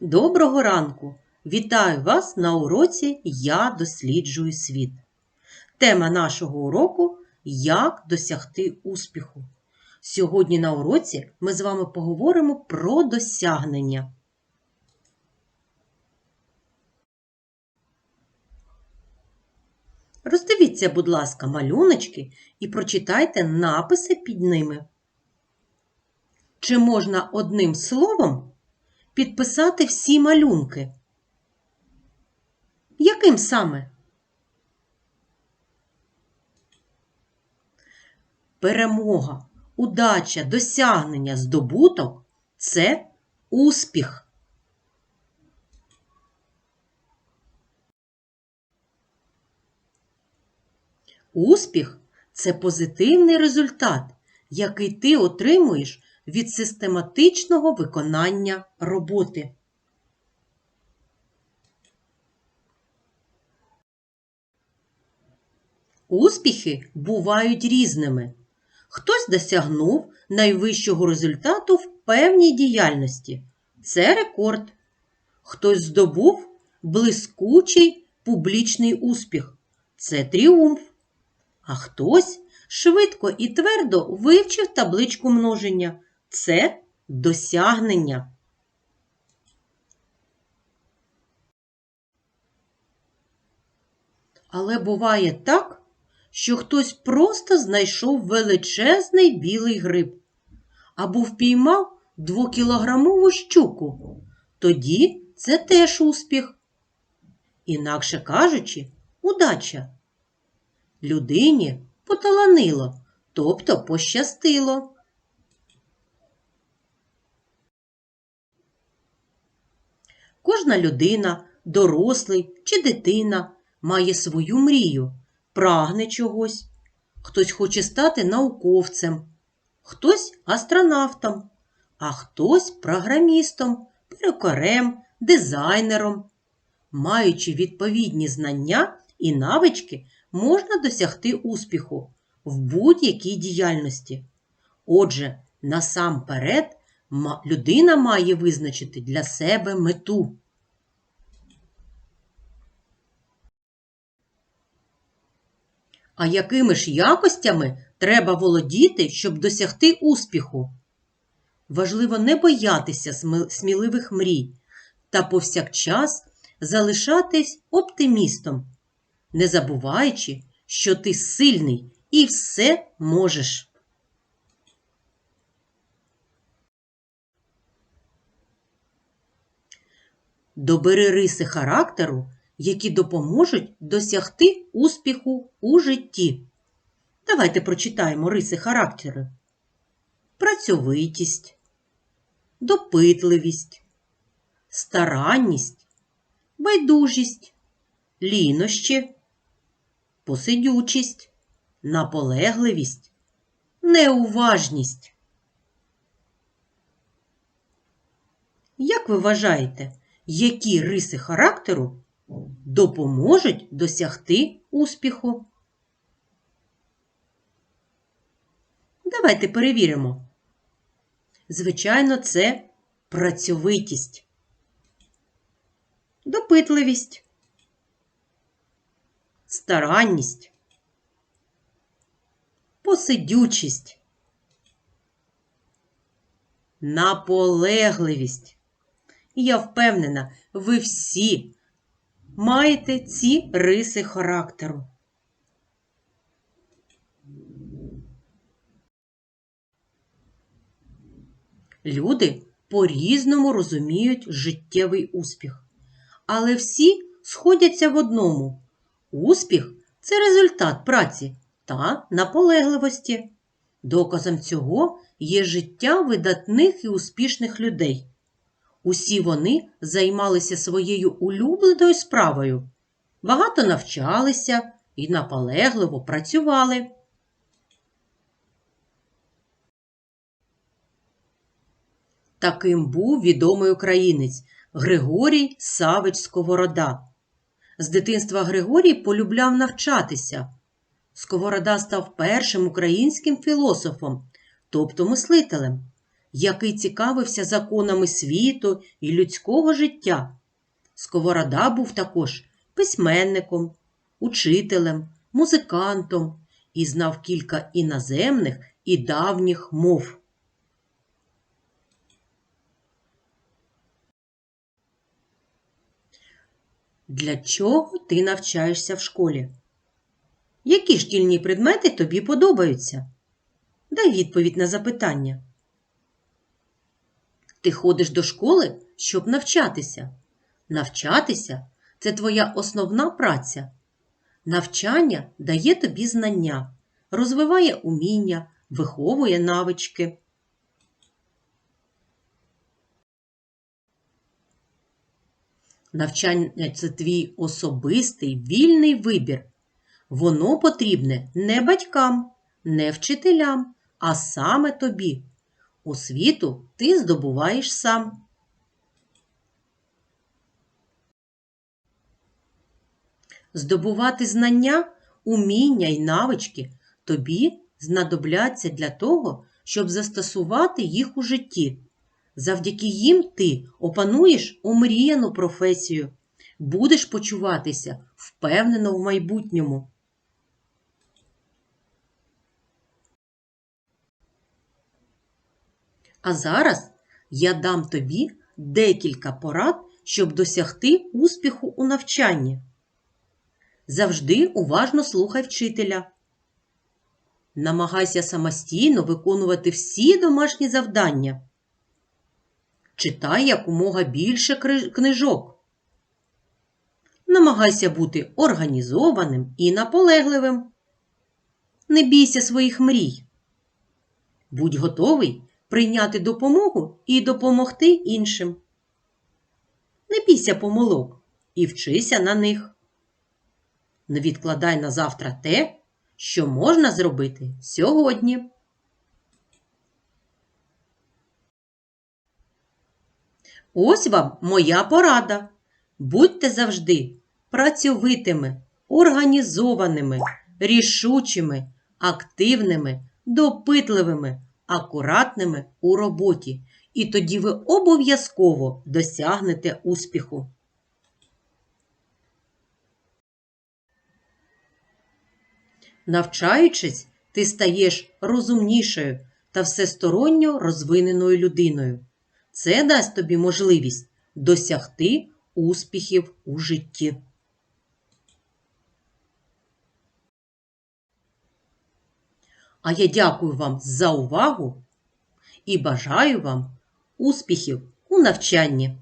Доброго ранку! Вітаю вас на уроці Я досліджую світ. Тема нашого уроку Як досягти успіху. Сьогодні на уроці ми з вами поговоримо про досягнення. Роздивіться, будь ласка, малюночки і прочитайте написи під ними. Чи можна одним словом підписати всі малюнки? Яким саме? Перемога, удача, досягнення, здобуток це успіх. Успіх це позитивний результат, який ти отримуєш від систематичного виконання роботи. Успіхи бувають різними. Хтось досягнув найвищого результату в певній діяльності. Це рекорд. Хтось здобув блискучий публічний успіх. Це тріумф. А хтось швидко і твердо вивчив табличку множення. Це досягнення. Але буває так, що хтось просто знайшов величезний білий гриб або впіймав двокілограмову щуку. Тоді це теж успіх. Інакше кажучи, удача. Людині поталанило, тобто пощастило. Кожна людина, дорослий чи дитина має свою мрію, прагне чогось. Хтось хоче стати науковцем, хтось астронавтом, а хтось програмістом, перукарем, дизайнером. Маючи відповідні знання і навички, можна досягти успіху в будь-якій діяльності. Отже, насамперед людина має визначити для себе мету. А якими ж якостями треба володіти, щоб досягти успіху? Важливо не боятися сміливих мрій та повсякчас залишатись оптимістом, не забуваючи, що ти сильний і все можеш. Добери риси характеру, які допоможуть досягти успіху у житті. Давайте прочитаємо риси характеру. Працьовитість, допитливість, старанність, байдужість, лінощі, посидючість, наполегливість, неуважність. Як ви вважаєте, які риси характеру допоможуть досягти успіху? Давайте перевіримо. Звичайно, це працьовитість, допитливість, старанність, посидючість, наполегливість. Я впевнена, ви всі маєте ці риси характеру. Люди по-різному розуміють життєвий успіх, але всі сходяться в одному. Успіх це результат праці та наполегливості. Доказом цього є життя видатних і успішних людей. Усі вони займалися своєю улюбленою справою, багато навчалися і наполегливо працювали. Таким був відомий українець Григорій Савич Сковорода. З дитинства Григорій полюбляв навчатися. Сковорода став першим українським філософом, тобто мислителем. Який цікавився законами світу і людського життя. Сковорода був також письменником, учителем, музикантом і знав кілька іноземних і давніх мов. Для чого ти навчаєшся в школі? Які шкільні предмети тобі подобаються? Дай відповідь на запитання. Ти ходиш до школи, щоб навчатися. Навчатися це твоя основна праця. Навчання дає тобі знання, розвиває уміння, виховує навички. Навчання це твій особистий вільний вибір. Воно потрібне не батькам, не вчителям, а саме тобі. Освіту ти здобуваєш сам. Здобувати знання, уміння й навички тобі знадобляться для того, щоб застосувати їх у житті. Завдяки їм ти опануєш омріяну професію, будеш почуватися впевнено в майбутньому. А зараз я дам тобі декілька порад, щоб досягти успіху у навчанні. Завжди уважно слухай вчителя. Намагайся самостійно виконувати всі домашні завдання. Читай якомога більше книжок. Намагайся бути організованим і наполегливим. Не бійся своїх мрій. Будь готовий прийняти допомогу і допомогти іншим. Не бійся помилок і вчися на них. Не відкладай на завтра те, що можна зробити сьогодні. Ось вам моя порада. Будьте завжди працьовитими, організованими, рішучими, активними, допитливими, акуратними у роботі. І тоді ви обов'язково досягнете успіху. Навчаючись, ти стаєш розумнішою та всесторонньо розвиненою людиною. Це дасть тобі можливість досягти успіхів у житті. А я дякую вам за увагу і бажаю вам успіхів у навчанні.